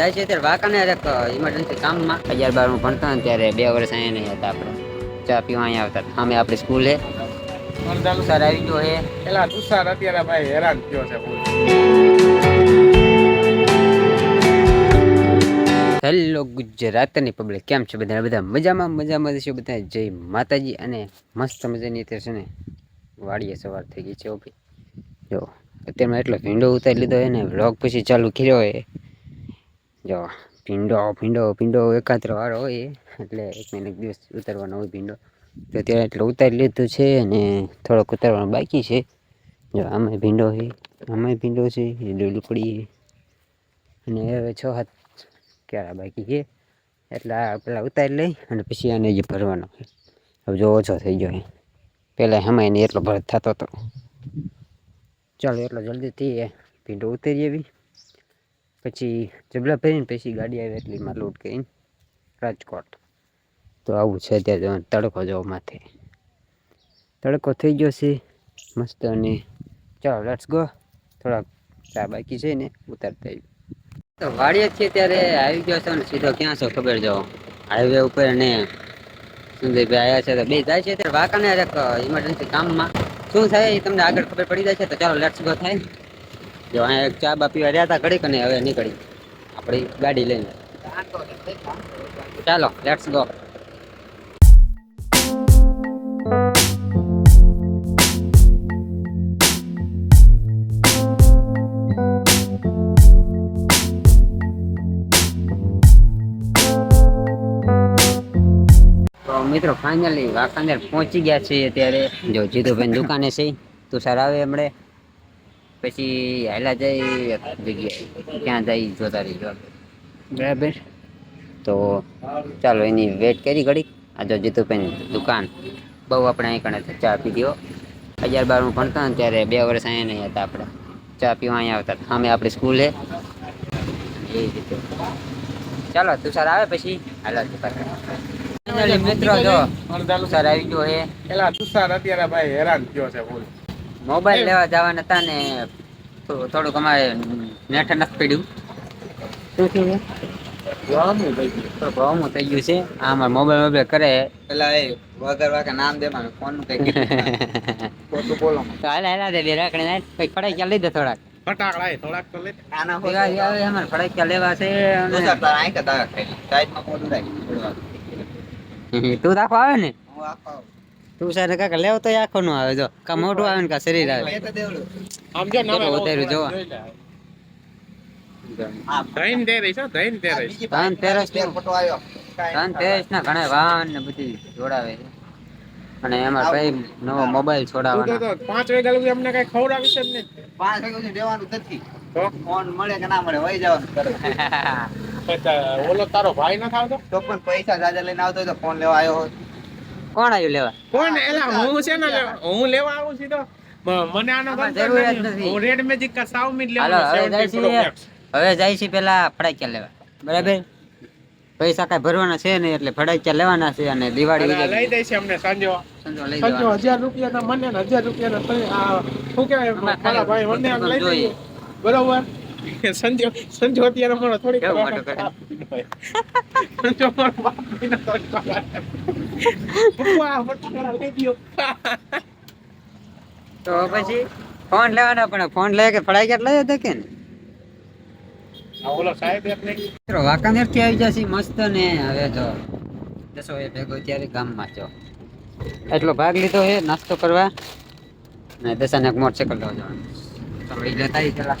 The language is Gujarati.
જાય છે ત્યારે વાંકાને એક ઇમરજન્સી કામમાં. અગિયાર હું ભણતા ને ત્યારે બે વર્ષ અહીંયા નહીં હતા આપણે. ચા પીવા અહીંયા આવતા સામે આપણી સ્કૂલ. સર આવી ગયો છે પેલા તુષાર અત્યારે ભાઈ હેરાન થયો છે હેલો ગુજરાતની પબ્લિક કેમ છે બધા બધા મજામાં? મજામાં છે બધા? જય માતાજી અને મસ્ત મજાની અત્યારે છે ને વાડીએ સવાર થઈ ગઈ છે ઓકે જો જો અત્યારમાં એટલો ભીંડો ઉતારી લીધો હોય ને વ્લોગ પછી ચાલુ કર્યો હોય જો, ભીંડો ભીંડો ભીંડો એકાત્ર વાળો હોય, એટલે એક ને એક દિવસ ઉતારવાનો હોય ભીંડો. તો અત્યારે એટલો ઉતારી લીધું છે અને થોડોક ઉતારવાનો બાકી છે. જો આમાં ભીંડો છે આમાં ભીંડો છે, એ ડોલું અને હવે છ હાથ ક્યારે બાકી છે. એટલે આ પેલા ઉતારી લઈ અને પછી આને જે ભરવાનો છે. હવે જો ઓછો થઈ ગયો છે. પહેલાં હમાય એને એટલો ભરત થતો હતો. ચાલો, એટલો જલ્દીથી ભીંડો ઉતારી આવી. પછી જબલા ભરીને પછી ગાડી આવે એટલીમાં લૂંટ કરીને રાજકોટ. તો આવું છે અત્યારે તડકો જો માથે તડકો થઈ ગયો છે, મસ્ત અને ચાલો લેટ્સ ગો થોડાક ચા બાકી છે ને, ઉતારતા તો વાડીએ છીએ ત્યારે આવી ગયો છો ને, સીધો ક્યાં છો ખબર જાઓ હાઈવે ઉપર અને સુંદરભાઈ આવ્યા છે તો બે જાય છે, ત્યારે વાંકાને એક ઇમરજન્સી કામમાં. શું થાય એ તમને આગળ ખબર પડી જાય છે, તો ચાલો લેટ્સ ગો થાય. જો અહીંયા એક ચા બા પીવા રહ્યા હતા ઘડીક અને હવે નીકળી. આપણી ગાડી લઈને. ચાલો લેટ્સ ગો મિત્રો ફાઇનલી વાંકાનેર પહોંચી ગયા છીએ અત્યારે. જો જીતુભાઈ દુકાને છે તુષાર આવે હમણે. પછી હાલા જઈ એક જગ્યાએ ક્યાં જઈ જોતા રહીશું બરાબર. તો ચાલો એની વેટ કરી ઘડી આ જો જીતુભાઈ દુકાન. બહુ આપણે અહીં કણે ચા પી દો અગિયાર હું ભણતા ને ત્યારે બે વર્ષ અહીંયા નહીં હતા આપણે. ચા પીવા અહીંયા આવતા સામે આપણી સ્કૂલે. એ રીતે. ચાલો તુષાર આવે પછી? હાલા મિત્રો જો. તુષાર આવી ગયો હે પેલા તુષાર અત્યારે ભાઈ હેરાન થયો છે બહુ. મોબાઈલ લેવા જવાના હતા ને થોડુંક અમારે નેટ નથી પડ્યું. શું થયું જોવાનું થઈ ગયું. છે. આ અમારે મોબાઈલ મોબાઈલ કરે. પેલા એ વગર વાગે નામ દેવાનું ફોનનું કઈ ખોટું બોલો. તો હાલ હાલ દે બે રાખડે ના કઈ ફડાઈ લઈ દે થોડાક. ફટાકડા થોડાક તો લે દિવાળી આવે અમારે ફડાઈ લેવા છે અને તું રાખવા આવે ને? તું સારે કાકા લેવ તો આખો નો આવે જો. કા મોટું આવે ને કા શરીર આવે. આમ જો નામે ઉતાર્યું જો લે. દે રહી છે ધઈન દે રહી છે. ત્રણ તેરસ આવ્યો. ત્રણ તેરસ ના ઘણા વાહન ને બધી જોડાવે છે. અને એમાં ભાઈ નવો મોબાઈલ છોડાવવાનો. પાંચ વાગ્યા લગી અમને કઈ ખવડાવી છે ને નહીં. પાંચ વાગ્યા સુધી દેવાનું નથી. તો? ફોન મળે કે ના મળે વહી જવાનું ઓલો તારો ભાઈ ન આવતો તો પણ પૈસા જાજા લઈને આવતો હોય તો ફોન લેવા આવ્યો હોત. કોણ આવ્યું લેવા? કોણ? એલા હું છે ને હું લેવા આવું છું તો મને આનો નથી. નથી. હું રેડ મેજિક કા સાવ મિડ લેવા હવે જાય છે પેલા ફડાક્યા લેવા. બરાબર? પૈસા કઈ ભરવાના છે ને એટલે ફડાક્યા લેવાના છે અને દિવાળી લઈ ઉજવવી. છે અમને સાંજો. સંજો હજાર રૂપિયા ના મને ને હજાર રૂપિયા ના શું કહેવાય? મારા ભાઈ મને આમ લઈ જોઈએ. દઈએ બરોબર? સંજો સંજો અત્યારે મને મોટું સંજો મારો બાપ તો પછી ફોન લેવાના પણ ફોન લે કે ફડાક્યા લઈ જતા કે ને. વાંકાનેરથી આવી જશે મસ્ત ને હવે જો દસો એ ભેગો ત્યારે ગામમાં જો. એટલો ભાગ લીધો છે નાસ્તો કરવા. ને દસાને એક મોટરસાઇકલ લેવા જવાનું. તો લેતા આવી પેલા